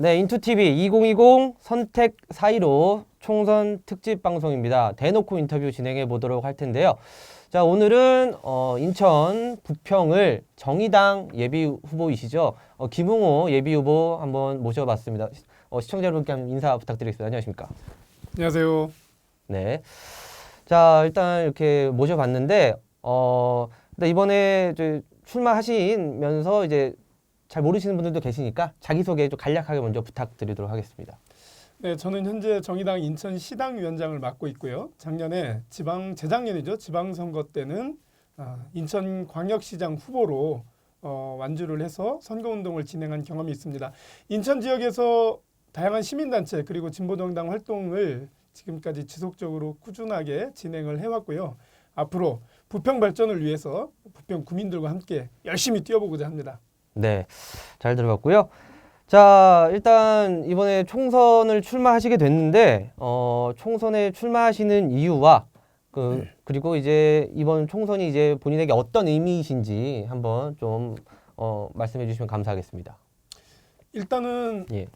네, 인투TV 2020 선택 4.15 총선 특집 방송입니다. 대놓고 인터뷰 진행해 보도록 할 텐데요. 자, 오늘은 어, 인천 부평을 정의당 예비 후보이시죠. 어, 김웅호 예비 후보 한번 모셔봤습니다. 시- 어, 시청자 여러분께 한번 인사 부탁드리겠습니다. 안녕하십니까? 안녕하세요. 네. 자, 일단 이렇게 모셔봤는데, 어, 근데 이번에 이제 출마하시면서 이제 잘 모르시는 분들도 계시니까 자기소개 좀 간략하게 먼저 부탁드리도록 하겠습니다. 네, 저는 현재 정의당 인천 시당 위원장을 맡고 있고요. 작년에 지방 재작년이죠. 지방 선거 때는 아, 인천 광역시장 후보로 어, 완주를 해서 선거운동을 진행한 경험이 있습니다. 인천 지역에서 다양한 시민단체 그리고 진보정당 활동을 지금까지 지속적으로 꾸준하게 진행을 해왔고요. 앞으로 부평 발전을 위해서 부평 구민들과 함께 열심히 뛰어보고자 합니다. 네, 잘 들어봤고요. 자, 일단 이번에 총선을 출마하시게 됐는데, 어, 총선에 출마하시는 이유와 그 그리고 이제 이번 총선이 이제 본인에게 어떤 의미이신지 한번 좀 어, 말씀해 주시면 감사하겠습니다. 일단은 예.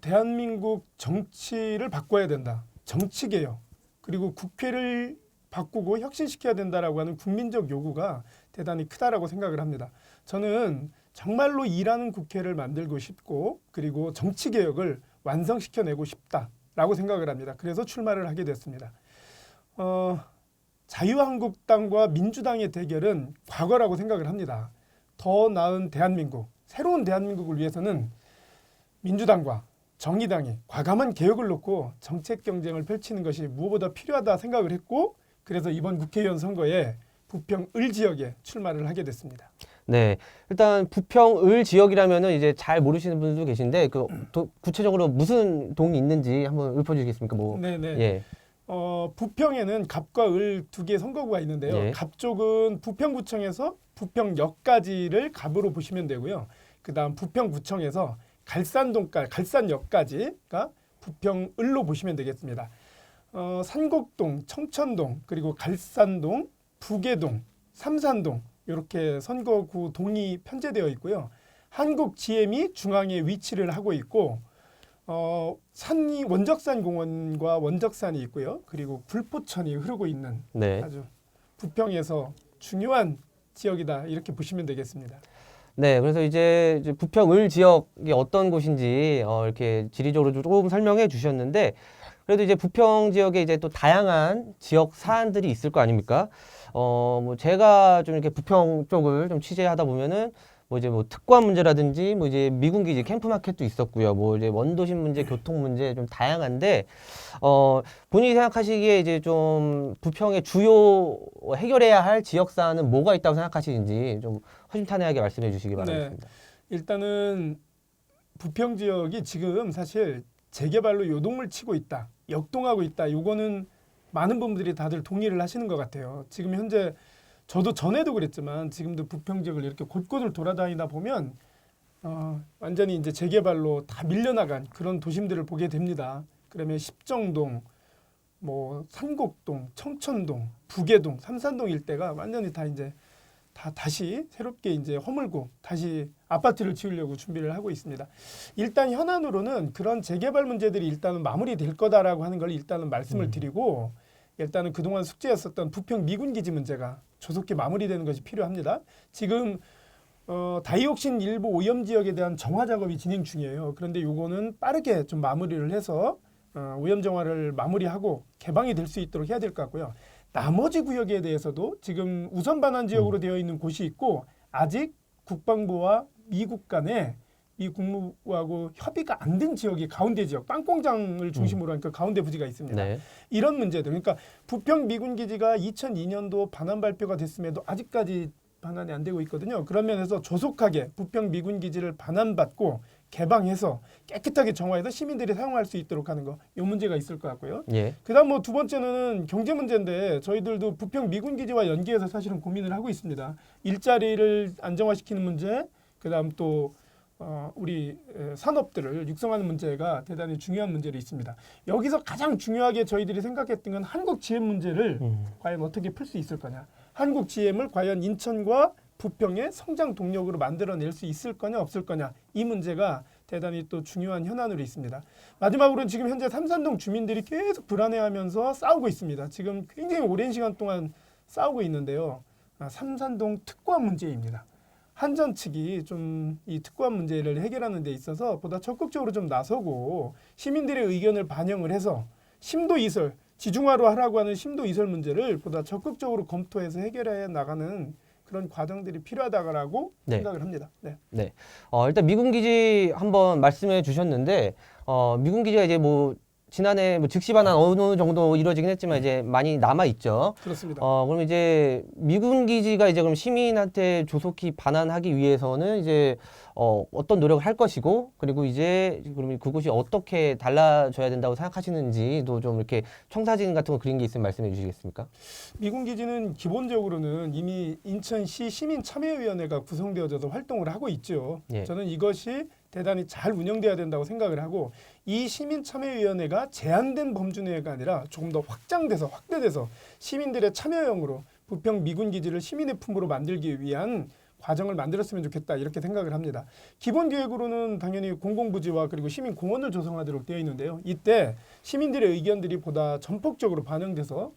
대한민국 정치를 바꿔야 된다. 정치 개혁 그리고 국회를 바꾸고 혁신시켜야 된다라고 하는 국민적 요구가 대단히 크다라고 생각을 합니다. 저는 정말로 일하는 국회를 만들고 싶고 그리고 정치 개혁을 완성시켜내고 싶다라고 생각을 합니다. 그래서 출마를 하게 됐습니다. 어, 자유한국당과 민주당의 대결은 과거라고 생각을 합니다. 더 나은 대한민국, 새로운 대한민국을 위해서는 민주당과 정의당이 과감한 개혁을 놓고 정책 경쟁을 펼치는 것이 무엇보다 필요하다 생각을 했고 그래서 이번 국회의원 선거에 부평 을 지역에 출마를 하게 됐습니다. 네, 일단 부평 을 지역이라면은 이제 잘 모르시는 분들도 계신데 그 도- 구체적으로 무슨 동이 있는지 한번 읊어 주시겠습니까? 뭐, 네네. 예, 어, 부평에는 갑과 을 두개 선거구가 있는데요. 예. 갑 쪽은 부평구청에서 부평역까지를 갑으로 보시면 되고요. 그다음 부평구청에서 갈산동까지 갈산역까지가 부평을로 보시면 되겠습니다. 어, 산곡동, 청천동, 그리고 갈산동, 부계동, 삼산동 이렇게 선거구 동이 편제되어 있고요. 한국 GM이 중앙에 위치를 하고 있고 어, 산이 원적산 공원과 원적산이 있고요. 그리고 굴포천이 흐르고 있는 네, 아주 부평에서 중요한 지역이다 이렇게 보시면 되겠습니다. 네. 그래서 이제, 이제 부평 을 지역이 어떤 곳인지 어, 이렇게 지리적으로 조금 설명해 주셨는데 그래도 이제 부평 지역에 이제 또 다양한 지역 사안들이 있을 거 아닙니까? 어, 뭐 제가 좀 이렇게 부평 쪽을 좀 취재하다 보면은 뭐 이제 뭐 특권 문제라든지 뭐 이제 미군 기지 캠프 마켓도 있었고요. 뭐 이제 원도심 문제, 교통 문제 좀 다양한데 어, 본인이 생각하시기에 이제 좀 부평의 주요 해결해야 할 지역 사안은 뭐가 있다고 생각하시는지 좀 허심탄회하게 말씀해 주시기 바라겠습니다. 일단은 부평 지역이 지금 사실 재개발로 요동을 치고 있다, 역동하고 있다. 요거는 많은 분들이 다들 동의를 하시는 것 같아요. 지금 현재 저도 전에도 그랬지만 지금도 부평 지역을 이렇게 곳곳을 돌아다니다 보면 어, 완전히 이제 재개발로 다 밀려나간 그런 도심들을 보게 됩니다. 그러면 십정동, 뭐 산곡동, 청천동, 부계동, 삼산동 일대가 완전히 다 이제 다 다시 새롭게 이제 허물고 다시 아파트를 지으려고 준비를 하고 있습니다. 일단 현안으로는 그런 재개발 문제들이 일단은 마무리될 거다라고 하는 걸 일단은 말씀을 음. 드리고 일단은 그동안 숙제였었던 부평 미군 기지 문제가 조속히 마무리되는 것이 필요합니다. 지금 어, 다이옥신 일부 오염 지역에 대한 정화 작업이 진행 중이에요. 그런데 요거는 빠르게 좀 마무리를 해서 어, 오염 정화를 마무리하고 개방이 될 수 있도록 해야 될 것 같고요. 나머지 구역에 대해서도 지금 우선 반환 지역으로 되어 있는 곳이 있고 아직 국방부와 미국 간에 미 국무부하고 협의가 안 된 지역이 가운데 지역 빵공장을 중심으로 한그 가운데 부지가 있습니다. 네. 이런 문제들 그러니까 부평 미군 기지가 2002년도 반환 발표가 됐음에도 아직까지 반환이 안 되고 있거든요. 그런 면에서 조속하게 부평 미군 기지를 반환받고 개방해서 깨끗하게 정화해서 시민들이 사용할 수 있도록 하는 거 이 문제가 있을 것 같고요. 예. 그다음 뭐 두 번째는 경제 문제인데 저희들도 부평 미군 기지와 연계해서 사실은 고민을 하고 있습니다. 일자리를 안정화시키는 문제, 그다음 또 어, 우리 에, 산업들을 육성하는 문제가 대단히 중요한 문제로 있습니다. 여기서 가장 중요하게 저희들이 생각했던 건 한국 GM 문제를 음. 과연 어떻게 풀 수 있을 거냐. 한국 GM을 과연 인천과 부평의 성장 동력으로 만들어낼 수 있을 거냐 없을 거냐 이 문제가 대단히 또 중요한 현안으로 있습니다. 마지막으로 지금 현재 삼산동 주민들이 계속 불안해하면서 싸우고 있습니다. 지금 굉장히 오랜 시간 동안 싸우고 있는데요. 아, 삼산동 특구한 문제입니다. 한전 측이 좀 이 특구한 문제를 해결하는 데 있어서 보다 적극적으로 좀 나서고 시민들의 의견을 반영을 해서 심도 이설, 지중화로 하라고 하는 심도 이설 문제를 보다 적극적으로 검토해서 해결해 나가는 그런 과정들이 필요하다고 네. 생각을 합니다. 네. 어, 일단 미군 기지 한번 말씀해 주셨는데 어, 미군 기지가 이제 뭐 지난해 뭐 즉시 반환 어느 정도 이루어지긴 했지만 이제 많이 남아 있죠. 그렇습니다. 어, 그럼 이제 미군 기지가 이제 그럼 시민한테 조속히 반환하기 위해서는 이제 어, 어떤 노력을 할 것이고 그리고 이제 그러면 그곳이 어떻게 달라져야 된다고 생각하시는지도 좀 이렇게 청사진 같은 거 그린 게 있으면 말씀해 주시겠습니까? 미군 기지는 기본적으로는 이미 인천시 시민 참여위원회가 구성되어져서 활동을 하고 있죠. 예. 저는 이것이 대단히 잘 운영돼야 된다고 생각을 하고 이 시민 참여위원회가 제한된 범주 내가 아니라 조금 더 확장돼서 확대돼서 시민들의 참여형으로 부평 미군 기지를 시민의 품으로 만들기 위한 과정을 만들었으면 좋겠다 이렇게 생각을 합니다. 기본 계획으로는 당연히 공공부지와 그리고 시민 공원을 조성하도록 되어 있는데요. 이때 시민들의 의견들이 보다 전폭적으로 반영돼서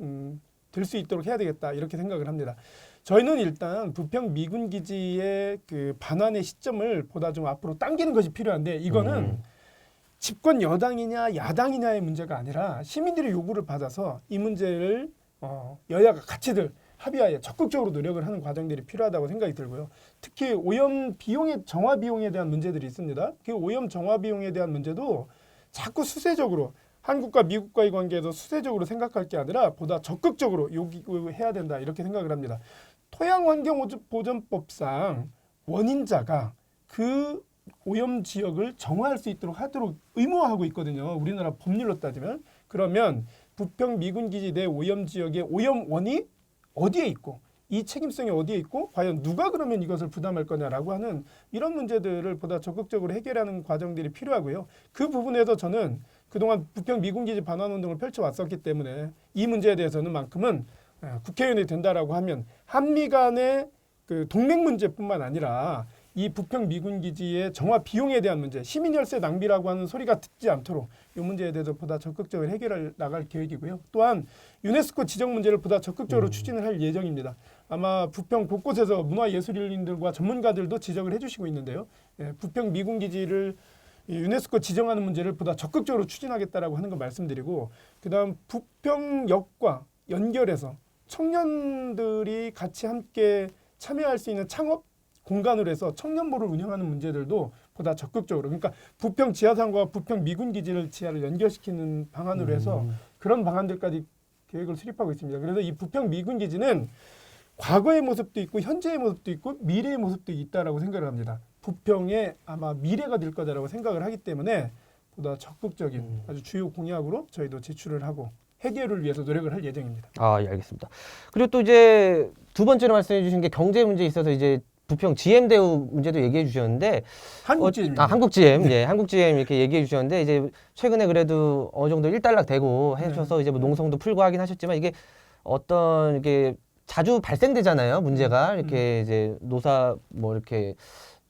음, 될 수 있도록 해야 되겠다 이렇게 생각을 합니다. 저희는 일단 부평 미군 기지의 그 반환의 시점을 보다 좀 앞으로 당기는 것이 필요한데 이거는 음. 집권 여당이냐 야당이냐의 문제가 아니라 시민들의 요구를 받아서 이 문제를 어, 여야가 같이들 합의하에 적극적으로 노력을 하는 과정들이 필요하다고 생각이 들고요. 특히 오염 비용의 정화 비용에 대한 문제들이 있습니다. 그 오염 정화 비용에 대한 문제도 자꾸 수세적으로 한국과 미국과의 관계에서 수세적으로 생각할 게 아니라 보다 적극적으로 요구해야 된다 이렇게 생각을 합니다. 토양환경보전법상 원인자가 그 오염 지역을 정화할 수 있도록 하도록 의무화하고 있거든요. 우리나라 법률로 따지면 그러면 부평 미군 기지 내 오염 지역의 오염원이 어디에 있고 이 책임성이 어디에 있고 과연 누가 그러면 이것을 부담할 거냐라고 하는 이런 문제들을 보다 적극적으로 해결하는 과정들이 필요하고요. 그 부분에서 저는 그동안 부평 미군 기지 반환 운동을 펼쳐 왔었기 때문에 이 문제에 대해서는 만큼은 어, 국회의원이 된다라고 하면 한미 간의 그 동맹 문제뿐만 아니라 이 부평 미군 기지의 정화 비용에 대한 문제, 시민 열세 낭비라고 하는 소리가 듣지 않도록 이 문제에 대해서 보다 적극적으로 해결할 나갈 계획이고요. 또한 유네스코 지정 문제를 보다 적극적으로 추진을 할 예정입니다. 아마 부평 곳곳에서 문화예술인들과 전문가들도 지적을 해주시고 있는데요. 예, 부평 미군 기지를 이 유네스코 지정하는 문제를 보다 적극적으로 추진하겠다라고 하는 거 말씀드리고 그다음 부평역과 연결해서 청년들이 같이 함께 참여할 수 있는 창업 공간으로 해서 청년부를 운영하는 문제들도 보다 적극적으로 그러니까 부평 지하상과 부평 미군 기지를 지하를 연결시키는 방안으로 해서 음. 그런 방안들까지 계획을 수립하고 있습니다. 그래서 이 부평 미군 기지는 과거의 모습도 있고 현재의 모습도 있고 미래의 모습도 있다라고 생각을 합니다. 부평의 아마 미래가 될 거다라고 생각을 하기 때문에 보다 적극적인 음. 아주 주요 공약으로 저희도 제출을 하고 해결을 위해서 노력을 할 예정입니다. 아, 예, 알겠습니다. 그리고 또 이제 두 번째로 말씀해 주신 게 경제 문제에 있어서 이제 부평 GM 대우 문제도 얘기해 주셨는데 한국지입니다. 어, 아, 한국 GM. 예, 한국 GM 이렇게 얘기해 주셨는데 이제 최근에 그래도 어느 정도 일단락 되고 해셔서 이제 뭐 농성도 풀고 하긴 하셨지만 이게 어떤 이게 자주 발생되잖아요. 문제가 이렇게 이제 노사 뭐 이렇게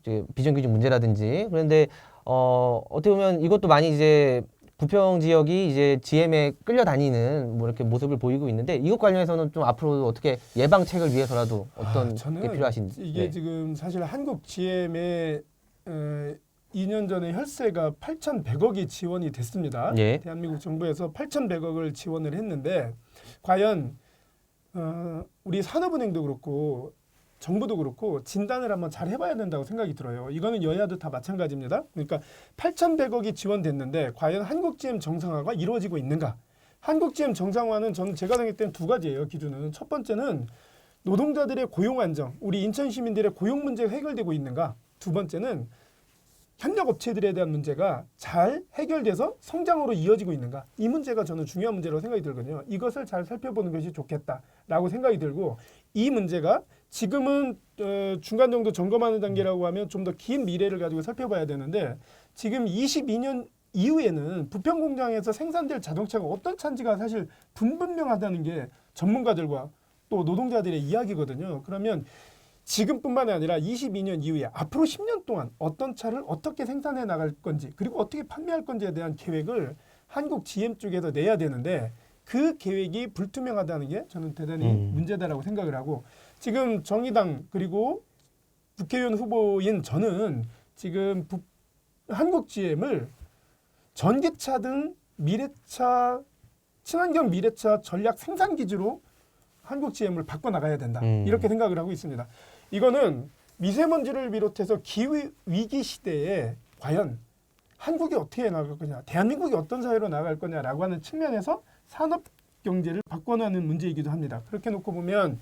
이제 비정규직 문제라든지 그런데 어 어떻게 보면 이것도 많이 이제 부평 지역이 이제 GM에 끌려다니는 뭐 이렇게 모습을 보이고 있는데 이것 관련해서는 좀 앞으로 어떻게 예방책을 위해서라도 어떤 아, 게 필요하신지 이게 네. 지금 사실 한국 GM의 어, 2년 전에 혈세가 8,100억이 지원이 됐습니다. 예. 대한민국 정부에서 8,100억을 지원을 했는데 과연 어, 우리 산업은행도 그렇고 정부도 그렇고 진단을 한번 잘 해봐야 된다고 생각이 들어요. 이거는 여야도 다 마찬가지입니다. 그러니까 8,100억이 지원됐는데 과연 한국 GM 정상화가 이루어지고 있는가? 한국 GM 정상화는 저는 제가 때는 두 가지예요. 기준은 첫 번째는 노동자들의 고용 안정, 우리 인천 시민들의 고용 문제가 해결되고 있는가? 두 번째는 협력 업체들에 대한 문제가 잘 해결돼서 성장으로 이어지고 있는가? 이 문제가 저는 중요한 문제라고 생각이 들거든요. 이것을 잘 살펴보는 것이 좋겠다라고 생각이 들고 이 문제가 지금은 어, 중간 정도 점검하는 단계라고 하면 좀 더 긴 미래를 가지고 살펴봐야 되는데 지금 22년 이후에는 부평 공장에서 생산될 자동차가 어떤 차인지가 사실 분분명하다는 게 전문가들과 또 노동자들의 이야기거든요. 그러면 지금뿐만 아니라 22년 이후에 앞으로 10년 동안 어떤 차를 어떻게 생산해 나갈 건지 그리고 어떻게 판매할 건지에 대한 계획을 한국 GM 쪽에서 내야 되는데 그 계획이 불투명하다는 게 저는 대단히 음. 문제다라고 생각을 하고 지금 정의당 그리고 국회의원 후보인 저는 지금 북- 한국 GM을 전기차 등 미래차 친환경 미래차 전략 생산 기지로 한국 GM을 바꿔 나가야 된다 음. 이렇게 생각을 하고 있습니다. 이거는 미세먼지를 비롯해서 기후 위기 시대에 과연 한국이 어떻게 나갈 거냐, 대한민국이 어떤 사회로 나갈 거냐라고 하는 측면에서 산업 경제를 바꿔나가는 문제이기도 합니다. 그렇게 놓고 보면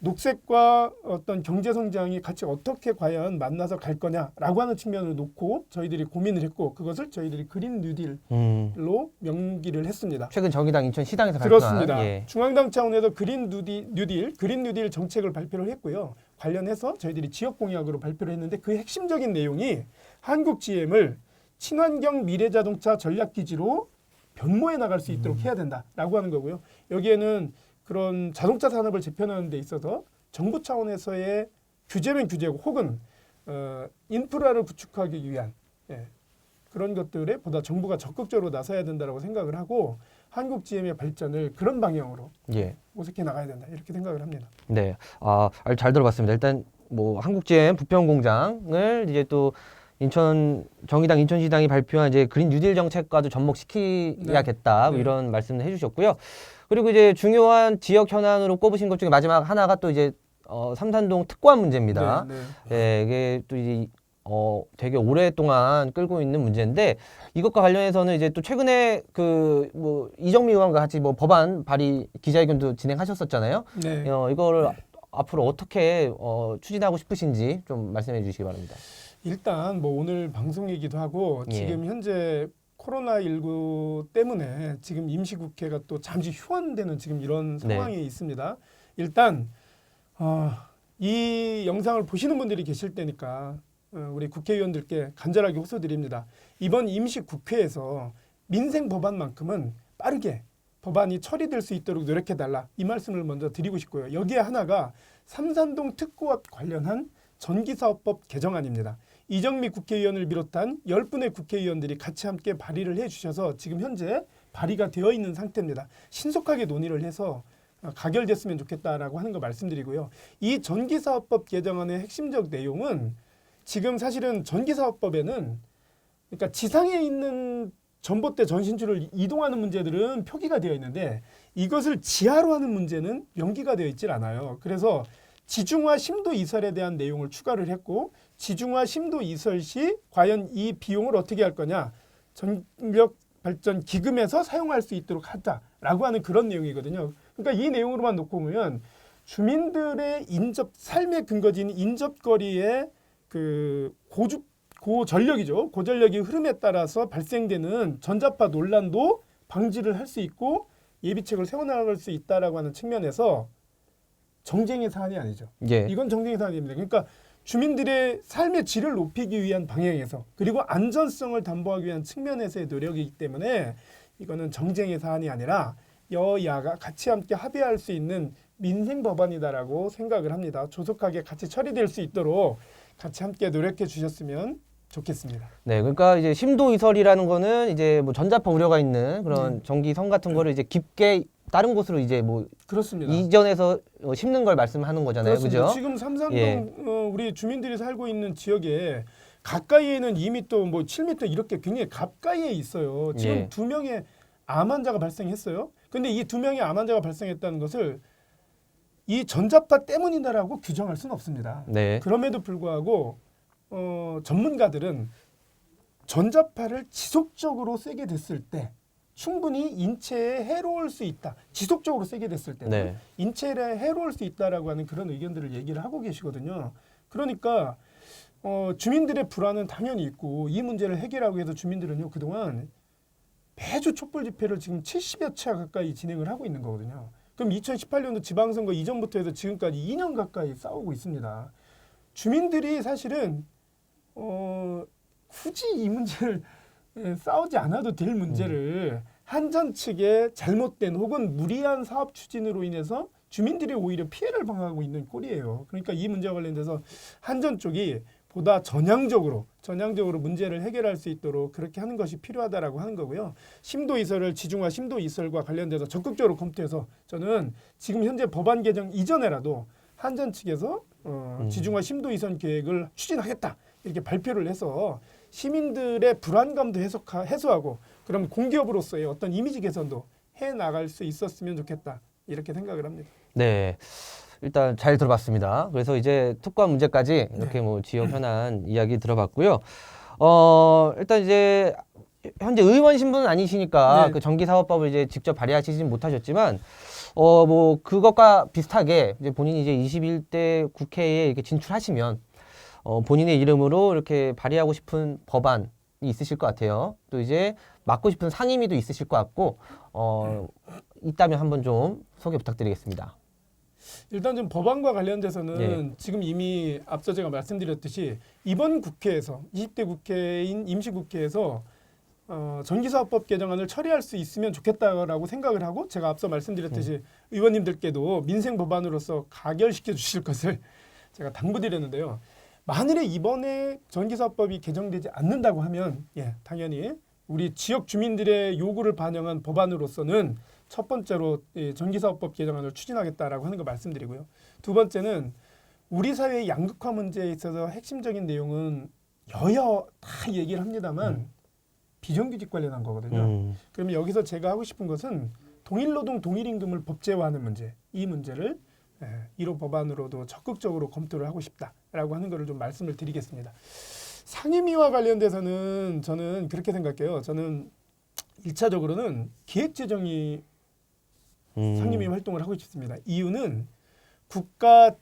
녹색과 어떤 경제 성장이 같이 어떻게 과연 만나서 갈 거냐라고 하는 측면을 놓고 저희들이 고민을 했고 그것을 저희들이 그린 뉴딜로 음. 명기를 했습니다. 최근 정의당 인천 시당에서 그렇습니다. 예. 중앙당 차원에서 그린 뉴딜, 뉴딜, 그린 뉴딜 정책을 발표를 했고요. 관련해서 저희들이 지역 공약으로 발표를 했는데 그 핵심적인 내용이 한국 GM을 친환경 미래 자동차 전략 기지로 변모해 나갈 수 음. 있도록 해야 된다라고 하는 거고요. 여기에는 그런 자동차 산업을 재편하는 데 있어서 정부 차원에서의 규제면 규제고 혹은 어, 인프라를 구축하기 위한 예, 그런 것들에 보다 정부가 적극적으로 나서야 된다라고 생각을 하고 한국 GM의 발전을 그런 방향으로 예. 모색해 나가야 된다 이렇게 생각을 합니다. 네. 아, 알- 잘 들어봤습니다. 일단 뭐 한국GM 부평 공장을 이제 또 인천 정의당 인천시당이 발표한 이제 그린 뉴딜 정책과도 접목시켜야겠다 뭐 네. 이런 말씀을 해주셨고요. 그리고 이제 중요한 지역 현안으로 꼽으신 것 중에 마지막 하나가 또 이제 어, 삼산동 특관 문제입니다. 네, 네. 네, 이게 또 이제 어 되게 오랫동안 끌고 있는 문제인데 이것과 관련해서는 이제 또 최근에 그 뭐 이정미 의원과 같이 뭐 법안 발의 기자회견도 진행하셨었잖아요. 네. 어 이거를 앞으로 어떻게 어 추진하고 싶으신지 좀 말씀해 주시기 바랍니다. 일단 뭐 오늘 방송이기도 하고 예. 지금 현재 코로나 19 때문에 지금 임시국회가 또 잠시 휴원되는 지금 이런 네. 상황에 있습니다. 일단 어, 이 영상을 보시는 분들이 계실 때니까 어, 우리 국회의원들께 간절하게 호소드립니다. 이번 임시 국회에서 민생 법안만큼은 빠르게 법안이 처리될 수 있도록 노력해 달라 이 말씀을 먼저 드리고 싶고요. 여기에 하나가 삼산동 특구와 관련한 전기사업법 개정안입니다. 이정미 국회의원을 비롯한 10분의 국회의원들이 같이 함께 발의를 해주셔서 지금 현재 발의가 되어 있는 상태입니다. 신속하게 논의를 해서 어, 가결됐으면 좋겠다라고 하는 거 말씀드리고요. 이 전기사업법 개정안의 핵심적 내용은 지금 사실은 전기사업법에는 그러니까 지상에 있는 전봇대 전신줄을 이동하는 문제들은 표기가 되어 있는데 이것을 지하로 하는 문제는 명기가 되어 있질 않아요. 그래서 지중화 심도 이설에 대한 내용을 추가를 했고 지중화 심도 이설 시 과연 이 비용을 어떻게 할 거냐 전력 발전 기금에서 사용할 수 있도록 하자라고 하는 그런 내용이거든요. 그러니까 이 내용으로만 놓고 보면 주민들의 인접 삶의 근거지인 인접거리의 그 고주 고전력이죠. 고전력이 흐름에 따라서 발생되는 전자파 논란도 방지를 할 수 있고 예비책을 세워나갈 수 있다라고 하는 측면에서 정쟁의 사안이 아니죠. 예. 이건 정쟁의 사안입니다. 그러니까 주민들의 삶의 질을 높이기 위한 방향에서 그리고 안전성을 담보하기 위한 측면에서의 노력이기 때문에 이거는 정쟁의 사안이 아니라 여야가 같이 함께 합의할 수 있는 민생 법안이다라고 생각을 합니다. 조속하게 같이 처리될 수 있도록 같이 함께 노력해 주셨으면 좋겠습니다. 네, 그러니까 이제 심도 이설이라는 거는 이제 뭐 전자파 우려가 있는 그런 네. 전기선 같은 거를 이제 깊게 다른 곳으로 이제 뭐 그렇습니다. 이전에서 어, 심는 걸 말씀하는 거잖아요, 그렇습니다. 그죠? 지금 삼산동 예. 어, 우리 주민들이 살고 있는 지역에 가까이에는 2m, 뭐 7m 이렇게 굉장히 가까이에 있어요. 지금 예. 두 명의 암 환자가 발생했어요. 근데 이 두 명의 암 환자가 발생했다는 것을 이 전자파 때문이다라고 규정할 수는 없습니다. 네. 그럼에도 불구하고 어, 전문가들은 전자파를 지속적으로 세게 됐을 때 충분히 인체에 해로울 수 있다. 지속적으로 세게 됐을 때는 네. 인체에 해로울 수 있다라고 하는 그런 의견들을 얘기를 하고 계시거든요. 그러니까 어, 주민들의 불안은 당연히 있고 이 문제를 해결하기 위해서 주민들은요 그동안 매주 촛불 집회를 지금 70여 차 가까이 진행을 하고 있는 거거든요. 그럼 2018년도 지방선거 이전부터 해서 지금까지 2년 가까이 싸우고 있습니다. 주민들이 사실은 어, 굳이 이 문제를 예, 싸우지 않아도 될 문제를 한전 측의 잘못된 혹은 무리한 사업 추진으로 인해서 주민들이 오히려 피해를 당하고 있는 꼴이에요. 그러니까 이 문제와 관련돼서 한전 쪽이 보다 전향적으로 전향적으로 문제를 해결할 수 있도록 그렇게 하는 것이 필요하다라고 하는 거고요. 심도 이설을 지중화 심도 이설과 관련돼서 적극적으로 검토해서 저는 지금 현재 법안 개정 이전에라도 한전 측에서 어, 음. 지중화 심도 이선 계획을 추진하겠다 이렇게 발표를 해서 시민들의 불안감도 해소하, 해소하고 그럼 공기업으로서의 어떤 이미지 개선도 해 나갈 수 있었으면 좋겠다 이렇게 생각을 합니다. 네. 일단 잘 들어봤습니다. 그래서 이제 특권 문제까지 이렇게 뭐 지역 현안 이야기 들어봤고요. 어, 일단 이제 현재 의원 신분은 아니시니까 네. 그 전기 사업법을 이제 직접 발의하시진 못하셨지만 어, 뭐 그것과 비슷하게 이제 본인이 이제 21대 국회에 이렇게 진출하시면 어, 본인의 이름으로 이렇게 발의하고 싶은 법안이 있으실 것 같아요. 또 이제 맡고 싶은 상임위도 있으실 것 같고 어, 있다면 한번 좀 소개 부탁드리겠습니다. 일단 좀 법안과 관련돼서는 네. 지금 이미 앞서 제가 말씀드렸듯이 이번 국회에서 20대 국회인 임시국회에서 어, 전기사업법 개정안을 처리할 수 있으면 좋겠다라고 생각을 하고 제가 앞서 말씀드렸듯이 의원님들께도 민생 법안으로서 가결시켜 주실 것을 제가 당부드렸는데요. 만일에 이번에 전기사업법이 개정되지 않는다고 하면 예, 당연히 우리 지역 주민들의 요구를 반영한 법안으로서는 첫 번째로 이 전기사업법 개정안을 추진하겠다라고 하는 거 말씀드리고요. 두 번째는 우리 사회의 양극화 문제에 있어서 핵심적인 내용은 여야 다 얘기를 합니다만 비정규직 관련한 거거든요. 음. 그러면 여기서 제가 하고 싶은 것은 동일노동 동일임금을 법제화하는 문제 이 문제를 예, 1호 법안으로도 적극적으로 검토를 하고 싶다 라고 하는 것을 좀 말씀을 드리겠습니다. 상임위와 관련돼서는 저는 그렇게 생각해요. 저는 일차적으로는 기획재정이 음. 상임위 활동을 하고 싶습니다. 이유는 국가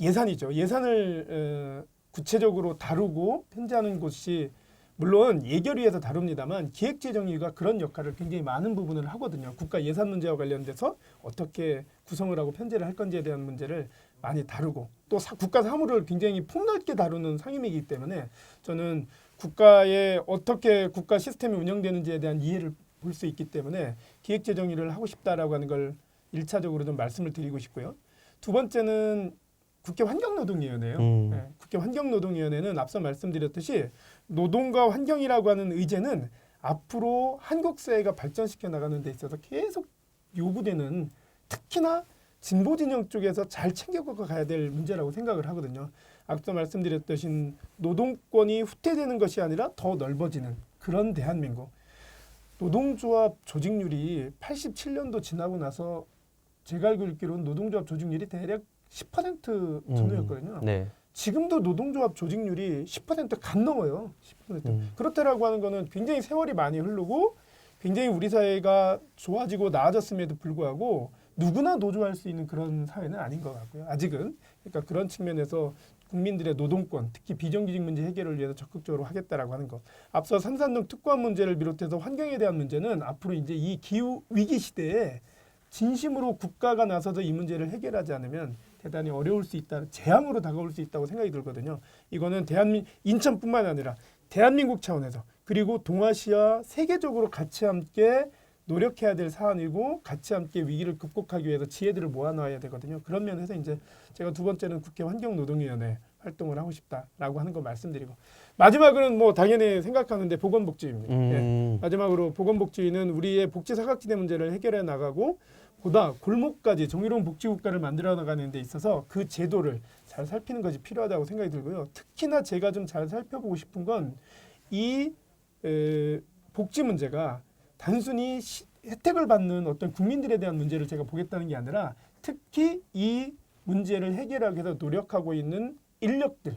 예산이죠. 예산을 어, 구체적으로 다루고 편제하는 곳이 물론 예결위에서 다룹니다만 기획재정위가 그런 역할을 굉장히 많은 부분을 하거든요. 국가 예산 문제와 관련돼서 어떻게 구성을 하고 편제를 할 건지에 대한 문제를 많이 다루고 또 사- 국가 사무를 굉장히 폭넓게 다루는 상임이기 때문에 저는 국가의 어떻게 국가 시스템이 운영되는지에 대한 이해를 볼 수 있기 때문에 기획재정위를 하고 싶다라고 하는 걸 일차적으로 좀 말씀을 드리고 싶고요. 두 번째는 국회 환경노동위원회예요. 음. 네, 국회 환경노동위원회는 앞서 말씀드렸듯이 노동과 환경이라고 하는 의제는 앞으로 한국 사회가 발전시켜 나가는 데 있어서 계속 요구되는 특히나 진보 진영 쪽에서 잘 챙겨가 가야 될 문제라고 생각을 하거든요. 앞서 말씀드렸듯이 노동권이 후퇴되는 것이 아니라 더 넓어지는 그런 대한민국. 노동조합 조직률이 87년도 지나고 나서 제가 알고 있기로는 노동조합 조직률이 대략 10% 전후였거든요. 네. 지금도 노동조합 조직률이 10%간 넘어요. 10%. 음. 그렇다라고 하는 거는 굉장히 세월이 많이 흐르고 굉장히 우리 사회가 좋아지고 나아졌음에도 불구하고 누구나 노조할 수 있는 그런 사회는 아닌 것 같고요. 아직은 그러니까 그런 측면에서 국민들의 노동권, 특히 비정규직 문제 해결을 위해서 적극적으로 하겠다라고 하는 것. 앞서 삼산동 특권 문제를 비롯해서 환경에 대한 문제는 앞으로 이제 이 기후 위기 시대에 진심으로 국가가 나서서 이 문제를 해결하지 않으면 대단히 어려울 수 있다, 재앙으로 다가올 수 있다고 생각이 들거든요. 이거는 대한민 인천뿐만 아니라 대한민국 차원에서 그리고 동아시아 세계적으로 같이 함께 노력해야 될 사안이고 같이 함께 위기를 극복하기 위해서 지혜들을 모아놔야 되거든요. 그런 면에서 이제 제가 두 번째는 국회 환경노동위원회 활동을 하고 싶다라고 하는 거 말씀드리고 마지막으로는 뭐 당연히 생각하는데 보건복지입니다. 예. 음. 마지막으로 보건복지는 우리의 복지 사각지대 문제를 해결해 나가고 보다 골목까지 정의로운 복지국가를 만들어 나가는 데 있어서 그 제도를 잘 살피는 것이 필요하다고 생각이 들고요. 특히나 제가 좀 잘 살펴보고 싶은 건이 복지 문제가 단순히 시- 혜택을 받는 어떤 국민들에 대한 문제를 제가 보겠다는 게 아니라 특히 이 문제를 해결하기 위해서 노력하고 있는 인력들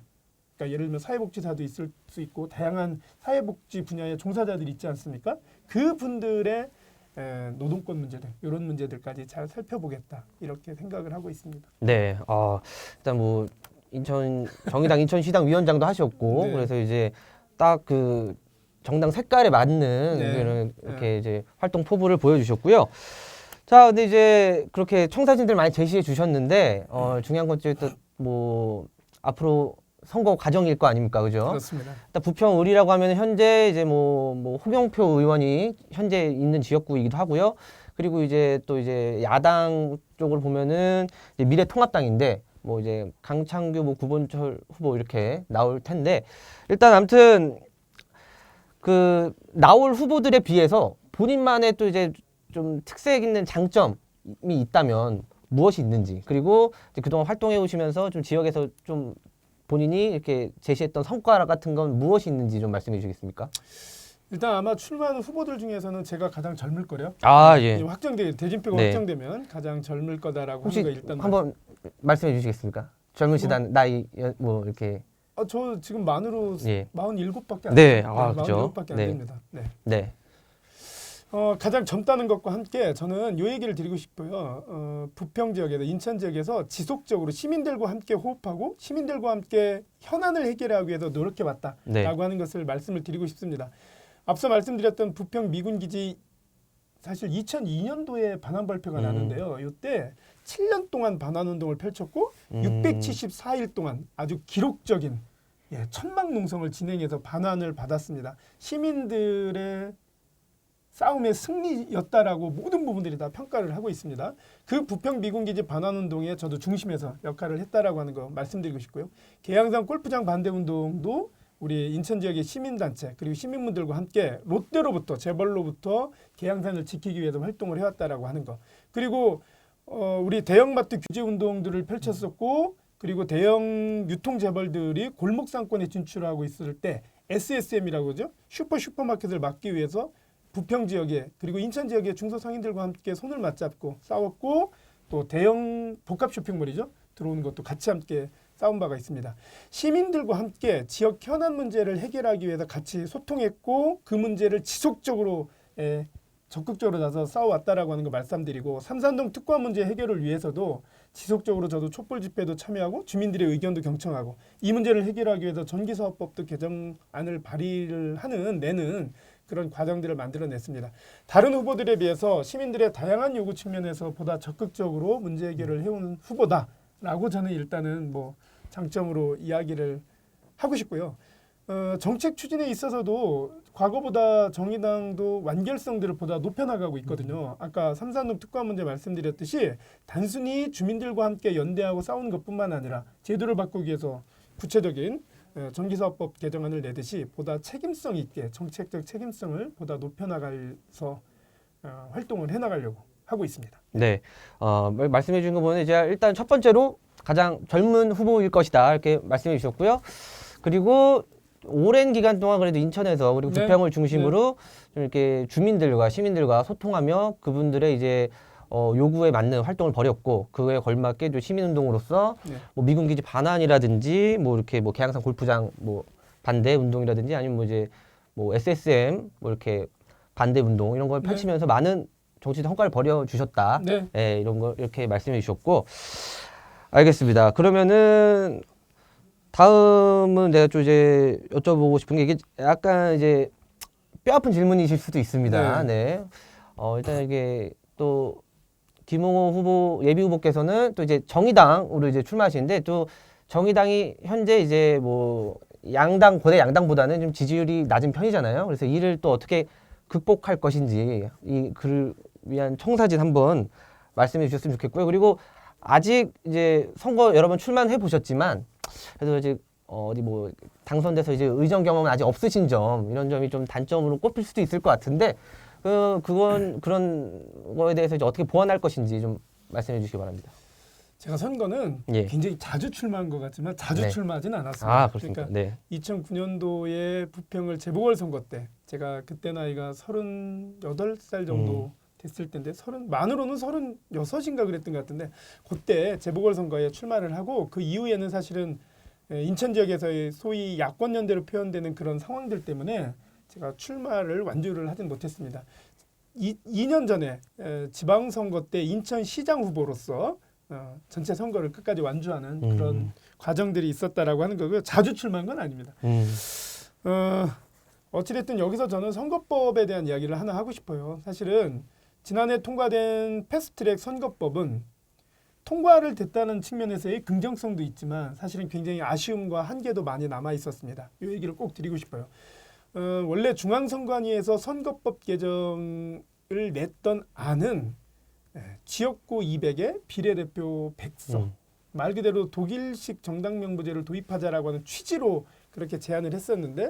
그러니까 예를 들면 사회복지사도 있을 수 있고 다양한 사회복지 분야의 종사자들이 있지 않습니까? 그 분들의 에, 노동권 문제들 이런 문제들까지 잘 살펴보겠다 이렇게 생각을 하고 있습니다. 네. 어, 일단 뭐 인천 정의당 인천시당 위원장도 하셨고 네. 그래서 이제 딱 그 정당 색깔에 맞는 네. 그런 이렇게 이제 활동 포부를 보여주셨고요. 자, 근데 이제 그렇게 청사진들 많이 제시해 주셨는데 어, 중요한 건 또 뭐 앞으로 선거 과정일 거 아닙니까, 그죠? 그렇습니다. 일단 부평 을이라고 하면 현재 이제 뭐, 뭐 홍영표 의원이 현재 있는 지역구이기도 하고요. 그리고 이제 또 이제 야당 쪽을 보면은 이제 미래통합당인데 뭐 이제 강창규 뭐 구본철 후보 이렇게 나올 텐데 일단 아무튼 그 나올 후보들에 비해서 본인만의 또 이제 좀 특색 있는 장점이 있다면 무엇이 있는지 그리고 그동안 활동해 오시면서 좀 지역에서 좀 본인이 이렇게 제시했던 성과 같은 건 무엇이 있는지 좀 말씀해 주시겠습니까? 일단 아마 출마하는 후보들 중에서는 제가 가장 젊을 거래요. 아이 확정돼 대진표가 네. 확정되면 가장 젊을 거다라고 혹시 하는 거 일단 한번 말 씀해 주시겠습니까? 젊으시다는 나이 뭐 이렇게 아, 저 지금 만으로 예. 47밖에 안 네, 돼요. 아, 그죠. 47밖에 안 네. 됩니다. 네. 네. 어, 가장 젊다는 것과 함께 저는 요 얘기를 드리고 싶어요. 어, 부평 지역에서 인천 지역에서 지속적으로 시민들과 함께 호흡하고 시민들과 함께 현안을 해결하기 위해서 노력해 왔다라고 네. 하는 것을 말씀을 드리고 싶습니다. 앞서 말씀드렸던 부평 미군 기지 사실 2002년도에 반환 발표가 음. 나는데요. 이때 7년 동안 반환 운동을 펼쳤고 음. 674일 동안 아주 기록적인 예, 천막 농성을 진행해서 반환을 받았습니다. 시민들의 싸움의 승리였다라고 모든 부분들이 다 평가를 하고 있습니다. 그 부평 미군기지 반환 운동에 저도 중심에서 역할을 했다라고 하는 거 말씀드리고 싶고요. 계양산 골프장 반대 운동도 우리 인천 지역의 시민단체 그리고 시민분들과 함께 롯데로부터 재벌로부터 계양산을 지키기 위해서 활동을 해왔다라고 하는 거 그리고 어, 우리 대형마트 규제 운동들을 펼쳤었고 그리고 대형 유통 재벌들이 골목 상권에 진출하고 있을 때 SSM이라고 하죠 슈퍼 슈퍼마켓을 막기 위해서 부평 지역에 그리고 인천 지역의 중소상인들과 함께 손을 맞잡고 싸웠고 또 대형 복합 쇼핑몰이죠 들어오는 것도 같이 함께 싸운 바가 있습니다. 시민들과 함께 지역 현안 문제를 해결하기 위해서 같이 소통했고 그 문제를 지속적으로 에, 적극적으로 나서 싸워왔다라고 하는 거 말씀드리고 삼산동 특화 문제 해결을 위해서도 지속적으로 저도 촛불 집회도 참여하고 주민들의 의견도 경청하고 이 문제를 해결하기 위해서 전기사업법도 개정안을 발의를 하는 내는 그런 과정들을 만들어냈습니다. 다른 후보들에 비해서 시민들의 다양한 요구 측면에서 보다 적극적으로 문제 해결을 해온 후보다라고 저는 일단은 뭐 장점으로 이야기를 하고 싶고요. 어, 정책 추진에 있어서도 과거보다 정의당도 완결성들을 보다 높여나가고 있거든요. 아까 삼산동 특화 문제 말씀드렸듯이 단순히 주민들과 함께 연대하고 싸우는 것뿐만 아니라 제도를 바꾸기 위해서 구체적인 어, 전기사업법 개정안을 내듯이 보다 책임성 있게 정책적 책임성을 보다 높여나가서 어, 활동을 해나가려고 하고 있습니다. 네. 어, 말- 말씀해 주신 거 보면 이제 일단 첫 번째로 가장 젊은 후보일 것이다. 이렇게 말씀해 주셨고요. 그리고 오랜 기간 동안 그래도 인천에서 그리고 네. 부평을 중심으로 좀 이렇게 주민들과 시민들과 소통하며 그분들의 이제 어, 요구에 맞는 활동을 벌였고 그에 걸맞게 또 시민운동으로서 네. 뭐 미군기지 반환이라든지 뭐 이렇게 뭐 계양산 골프장 뭐 반대 운동이라든지 아니면 뭐 이제 뭐 SSM 뭐 이렇게 반대 운동 이런 걸 네. 펼치면서 많은 정치적 성과를 벌여 주셨다. 네. 예, 이런 거 이렇게 말씀해 주셨고 알겠습니다. 그러면은 다음은 내가 좀 이제 여쭤보고 싶은 게 이게 약간 이제 뼈 아픈 질문이실 수도 있습니다. 네. 어, 일단 이게 또 김홍호 후보 예비 후보께서는 또 이제 정의당으로 이제 출마하시는데 또 정의당이 현재 이제 뭐 양당 고대 양당보다는 좀 지지율이 낮은 편이잖아요. 그래서 이를 또 어떻게 극복할 것인지 이 그를 위한 청사진 한번 말씀해 주셨으면 좋겠고요. 그리고 아직 이제 선거 여러 번 출마해 보셨지만 그래도 이제 어디 뭐 당선돼서 이제 의정 경험은 아직 없으신 점 이런 점이 좀 단점으로 꼽힐 수도 있을 것 같은데 그 그건 그런 거에 대해서 이제 어떻게 보완할 것인지 좀 말씀해 주시기 바랍니다. 제가 선거는 예. 굉장히 자주 출마한 것 같지만 자주 네. 출마하지는 않았습니다. 아? 그러니까 네. 2009년도에 부평을 재보궐 선거 때 제가 그때 나이가 38살 정도 음. 됐을 텐데 서른 만으로는 36인가 그랬던 것 같은데 그때 재보궐 선거에 출마를 하고 그 이후에는 사실은 에, 인천 지역에서의 소위 야권 연대로 표현되는 그런 상황들 때문에 제가 출마를 완주를 하진 못했습니다. 이, 2년 전에 에, 지방선거 때 인천시장 후보로서 어, 전체 선거를 끝까지 완주하는 음. 그런 과정들이 있었다라고 하는 거고요. 자주 출마한 건 아닙니다. 음. 어, 어찌됐든 여기서 저는 선거법에 대한 이야기를 하나 하고 싶어요. 사실은 지난해 통과된 패스트트랙 선거법은 통과를 됐다는 측면에서의 긍정성도 있지만 사실은 굉장히 아쉬움과 한계도 많이 남아 있었습니다. 이 얘기를 꼭 드리고 싶어요. 어, 원래 중앙선관위에서 선거법 개정을 냈던 안은 예, 지역구 200에 비례대표 100석 음. 말 그대로 독일식 정당 명부제를 도입하자라고 하는 취지로 그렇게 제안을 했었는데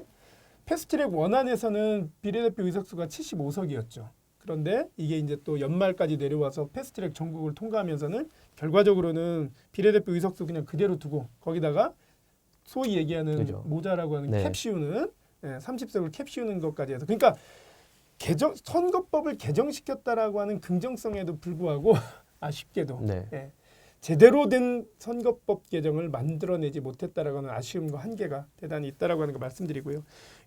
패스트트랙 원안에서는 비례대표 의석수가 75석이었죠. 그런데 이게 이제 또 연말까지 내려와서 패스트트랙 전국을 통과하면서는 결과적으로는 비례대표 의석수 그냥 그대로 두고 거기다가 소위 얘기하는 그죠. 모자라고 하는 네. 캡 씌우는 예, 30석을 캡 씌우는 것까지 해서 그러니까 개정 선거법을 개정시켰다라고 하는 긍정성에도 불구하고 아쉽게도 네. 예, 제대로 된 선거법 개정을 만들어내지 못했다라고 하는 아쉬움과 한계가 대단히 있다라고 하는 거 말씀드리고요.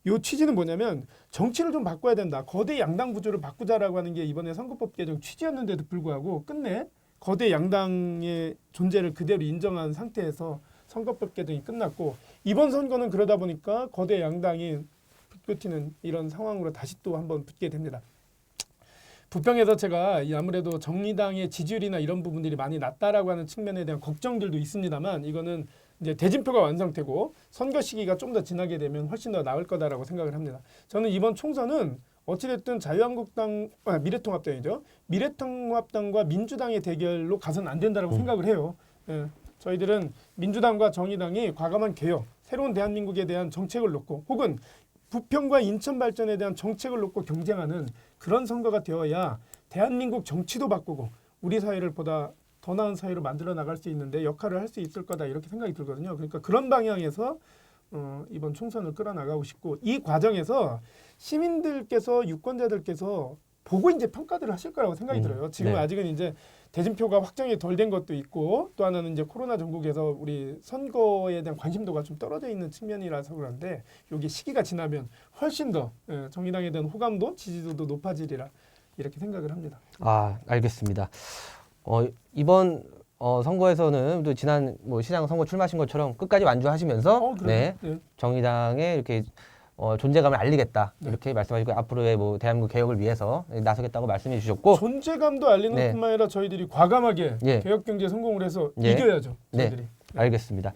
요 취지는 뭐냐면 정치를 좀 바꿔야 된다. 거대 양당 구조를 바꾸자라고 하는 게 이번에 선거법 개정 취지였는데도 불구하고 끝내 거대 양당의 존재를 그대로 인정한 상태에서 선거법 개정이 끝났고 이번 선거는 그러다 보니까 거대 양당이 붙붙이는 이런 상황으로 다시 또 한번 붙게 됩니다. 부평에서 제가 이 아무래도 정의당의 지지율이나 이런 부분들이 많이 낮다라고 하는 측면에 대한 걱정들도 있습니다만 이거는 이제 대진표가 완성되고 선거 시기가 좀 더 지나게 되면 훨씬 더 나을 거다라고 생각을 합니다. 저는 이번 총선은 어찌됐든 자유한국당, 아, 미래통합당이죠. 미래통합당과 민주당의 대결로 가서는 안 된다라고 음. 생각을 해요. 예, 저희들은 민주당과 정의당이 과감한 개혁, 새로운 대한민국에 대한 정책을 놓고 혹은 부평과 인천 발전에 대한 정책을 놓고 경쟁하는 그런 선거가 되어야 대한민국 정치도 바꾸고 우리 사회를 보다 더 나은 사회로 만들어 나갈 수 있는데 역할을 할 수 있을 거다 이렇게 생각이 들거든요. 그러니까 그런 방향에서 어, 이번 총선을 끌어나가고 싶고 이 과정에서 시민들께서 유권자들께서 보고 이제 평가들을 하실 거라고 생각이 음, 들어요. 지금 네. 아직은 이제 대진표가 확정이 덜 된 것도 있고 또 하나는 이제 코로나 전국에서 우리 선거에 대한 관심도가 좀 떨어져 있는 측면이라서 그런데 여기 시기가 지나면 훨씬 더 예, 정의당에 대한 호감도 지지도도 높아지리라 이렇게 생각을 합니다. 아, 알겠습니다. 어, 이번 어, 선거에서는 또 지난 뭐 시장 선거 출마하신 것처럼 끝까지 완주하시면서 어? 네, 네. 정의당의 이렇게 어, 존재감을 알리겠다 네. 이렇게 말씀하시고 앞으로의 뭐 대한민국 개혁을 위해서 나서겠다고 말씀해 주셨고 존재감도 알리는 네. 뿐만 아니라 저희들이 과감하게 예. 개혁 경제 성공을 해서 예. 이겨야죠. 네. 저희들이. 알겠습니다.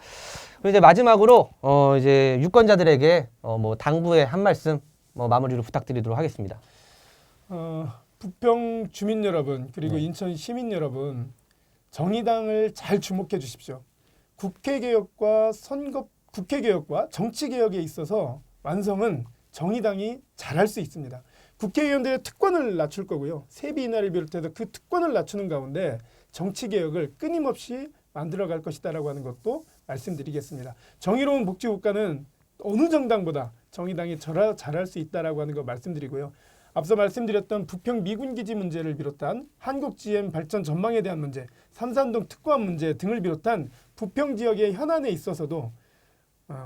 그리고 이제 마지막으로 어, 이제 유권자들에게 어, 뭐 당부의 한 말씀 뭐 마무리로 부탁드리도록 하겠습니다. 어, 부평 주민 여러분 그리고 네. 인천 시민 여러분 정의당을 잘 주목해 주십시오. 국회 개혁과 선거 국회 개혁과 정치 개혁에 있어서 완성은 정의당이 잘할 수 있습니다. 국회의원들의 특권을 낮출 거고요. 세비 인하를 비롯해서 그 특권을 낮추는 가운데 정치 개혁을 끊임없이 만들어갈 것이다라고 하는 것도 말씀드리겠습니다. 정의로운 복지 국가는 어느 정당보다 정의당이 잘- 잘할 수 있다라고 하는 거 말씀드리고요. 앞서 말씀드렸던 부평 미군 기지 문제를 비롯한 한국 GM 발전 전망에 대한 문제, 삼산동 특구함 문제 등을 비롯한 부평 지역의 현안에 있어서도 어,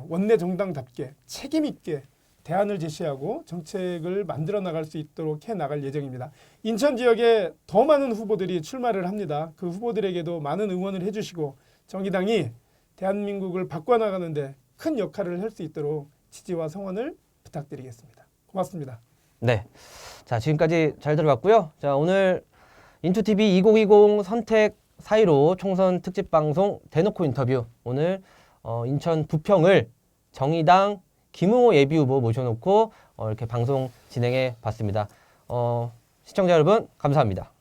원내 정당답게 책임 있게 대안을 제시하고 정책을 만들어 나갈 수 있도록 해 나갈 예정입니다. 인천 지역에 더 많은 후보들이 출마를 합니다. 그 후보들에게도 많은 응원을 해주시고 정의당이 대한민국을 바꿔 나가는데 큰 역할을 할 수 있도록 지지와 성원을 부탁드리겠습니다. 고맙습니다. 네. 자, 지금까지 잘 들어봤고요. 자, 오늘 인투TV 2020 선택 사이로 총선 특집 방송 대놓고 인터뷰. 오늘 어, 인천 부평을 정의당 김웅호 예비 후보 모셔놓고 어, 이렇게 방송 진행해 봤습니다. 어, 시청자 여러분, 감사합니다.